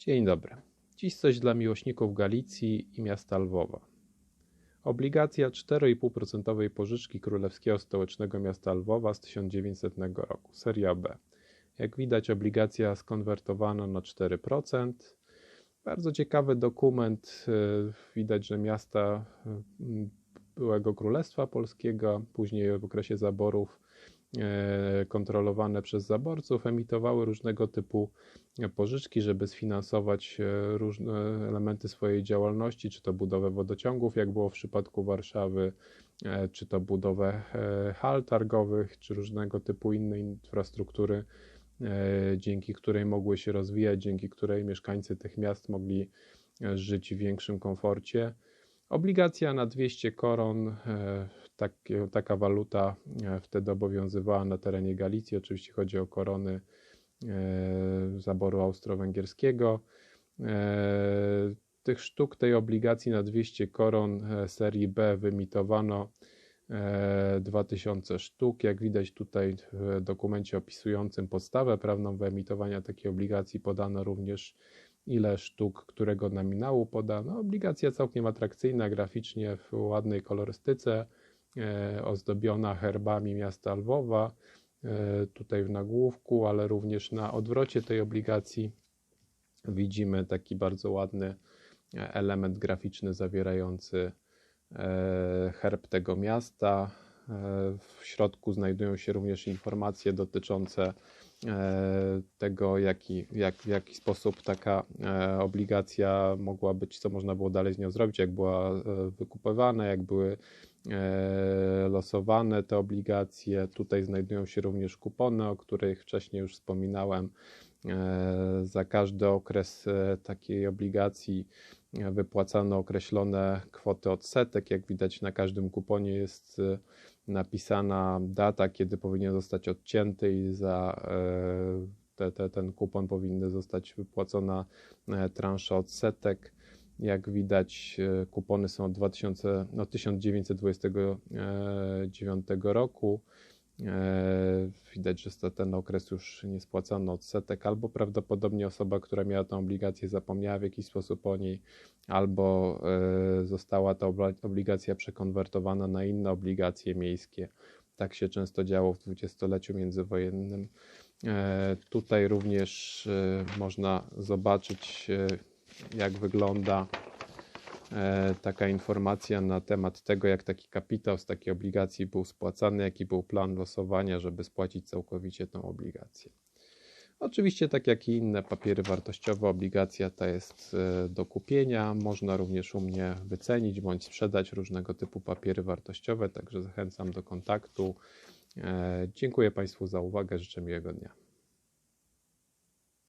Dzień dobry. Dziś coś dla miłośników Galicji i miasta Lwowa. Obligacja 4,5% pożyczki Królewskiego Stołecznego Miasta Lwowa z 1900 roku, seria B. Jak widać, obligacja skonwertowano na 4%. Bardzo ciekawy dokument. Widać, że miasta byłego Królestwa Polskiego, później w okresie zaborów kontrolowane przez zaborców emitowały różnego typu pożyczki, żeby sfinansować e, różne elementy swojej działalności, czy to budowę wodociągów, jak było w przypadku Warszawy, e, czy to budowę hal targowych, czy różnego typu innej infrastruktury, dzięki której mogły się rozwijać, dzięki której mieszkańcy tych miast mogli żyć w większym komforcie. Obligacja na 200 koron, tak, taka waluta e, wtedy obowiązywała na terenie Galicji. Oczywiście chodzi o korony e, zaboru austro-węgierskiego. E, tych sztuk tej obligacji na 200 koron serii B wyemitowano 2000 sztuk. Jak widać tutaj w dokumencie opisującym podstawę prawną wyemitowania takiej obligacji podano również ile sztuk którego nominału podano. Obligacja całkiem atrakcyjna graficznie w ładnej kolorystyce. E, ozdobiona herbami miasta Lwowa, e, tutaj w nagłówku, ale również na odwrocie tej obligacji widzimy taki bardzo ładny element graficzny zawierający e, herb tego miasta. W środku znajdują się również informacje dotyczące tego, jaki, jak, w jaki sposób taka obligacja mogła być, co można było dalej z nią zrobić, jak była wykupywana, jak były E, losowane te obligacje. Tutaj znajdują się również kupony, o których wcześniej już wspominałem. E, za każdy okres e, takiej obligacji wypłacano określone kwoty odsetek. Jak widać, na każdym kuponie jest napisana data, kiedy powinien zostać odcięty, i za te, te, ten kupon powinny zostać wypłacona transza odsetek. Jak widać, e, kupony są od 2000, no 1929 roku. E, widać, że ten okres już nie spłacano odsetek, albo prawdopodobnie osoba, która miała tę obligację, zapomniała w jakiś sposób o niej, albo e, została ta obligacja przekonwertowana na inne obligacje miejskie. Tak się często działo w dwudziestoleciu międzywojennym. Tutaj również można zobaczyć jak wygląda e, taka informacja na temat tego, jak taki kapitał z takiej obligacji był spłacany, jaki był plan losowania, żeby spłacić całkowicie tę obligację. Oczywiście, tak jak i inne papiery wartościowe, obligacja ta jest e, do kupienia. Można również u mnie wycenić bądź sprzedać różnego typu papiery wartościowe, także zachęcam do kontaktu. E, dziękuję Państwu za uwagę, życzę miłego dnia.